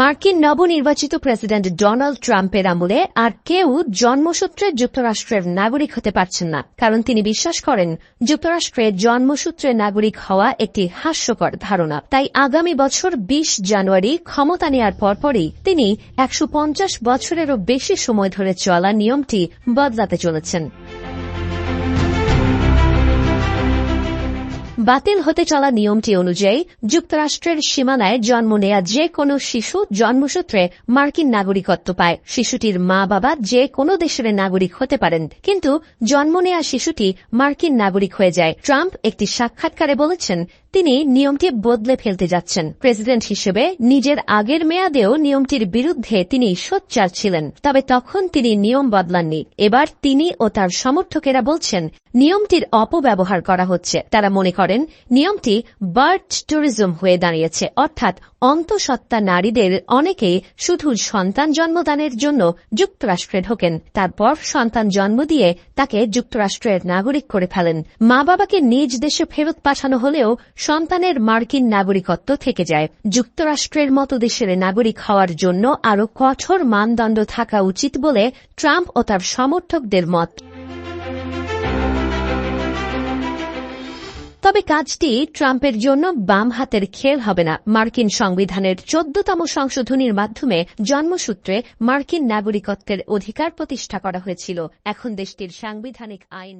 মার্কিন নবনির্বাচিত president Donald ট্রাম্পের আমলে আর কেউ জন্মসূত্রে যুক্তরাষ্ট্রের নাগরিক হতে পারছেন না, কারণ তিনি বিশ্বাস করেন যুক্তরাষ্ট্রে জন্মসূত্রে নাগরিক হওয়া একটি হাস্যকর ধারণা। তাই আগামী বছর ২০ জানুয়ারি ক্ষমতা নেয়ার পরপরই তিনি একশো পঞ্চাশ বছরেরও বেশি সময় ধরে চলা নিয়মটি বদলাতে চলেছেন। বাতিল হতে চলা নিয়মটি অনুযায়ী যুক্তরাষ্ট্রের সীমানায় জন্ম নেয়া যে কোনো শিশু জন্মসূত্রে মার্কিন নাগরিকত্ব পায়। শিশুটির মা বাবা যে কোনো দেশের নাগরিক হতে পারেন, কিন্তু জন্ম নেয়া শিশুটি মার্কিন নাগরিক হয়ে যায়। ট্রাম্প একটি সাক্ষাৎকারে বলেছেন তিনি নিয়মটি বদলে ফেলতে যাচ্ছেন। প্রেসিডেন্ট হিসেবে নিজের আগের মেয়াদেও নিয়মটির বিরুদ্ধে তিনি সোচ্চার ছিলেন, তবে তখন তিনি নিয়ম বদলাননি। এবার তিনি ও তার সমর্থকেরা বলছেন, নিয়মটির অপব্যবহার করা হচ্ছে। তারা মনে করেন, নিয়মটি বার্ড ট্যুরিজম হয়ে দাঁড়িয়েছে, অর্থাৎ অন্তঃসত্ত্বা নারীদের অনেকেই শুধু সন্তান জন্মদানের জন্য যুক্তরাষ্ট্রে ঢোকেন। তারপর সন্তান জন্ম দিয়ে তাকে যুক্তরাষ্ট্রের নাগরিক করে ফেলেন। মা বাবাকে নিজ দেশে ফেরত পাঠানো হলেও সন্তানের মার্কিন নাগরিকত্ব থেকে যায়। যুক্তরাষ্ট্রের মতো দেশের নাগরিক হওয়ার জন্য আরও কঠোর মানদণ্ড থাকা উচিত বলে ট্রাম্প ও তার সমর্থকদের মত। তবে কাজটি ট্রাম্পের জন্য বাম হাতের খেল হবে না। মার্কিন সংবিধানের চোদ্দতম সংশোধনীর মাধ্যমে জন্মসূত্রে মার্কিন নাগরিকত্বের অধিকার প্রতিষ্ঠা করা হয়েছিল। এখন দেশটির সাংবিধানিক আইন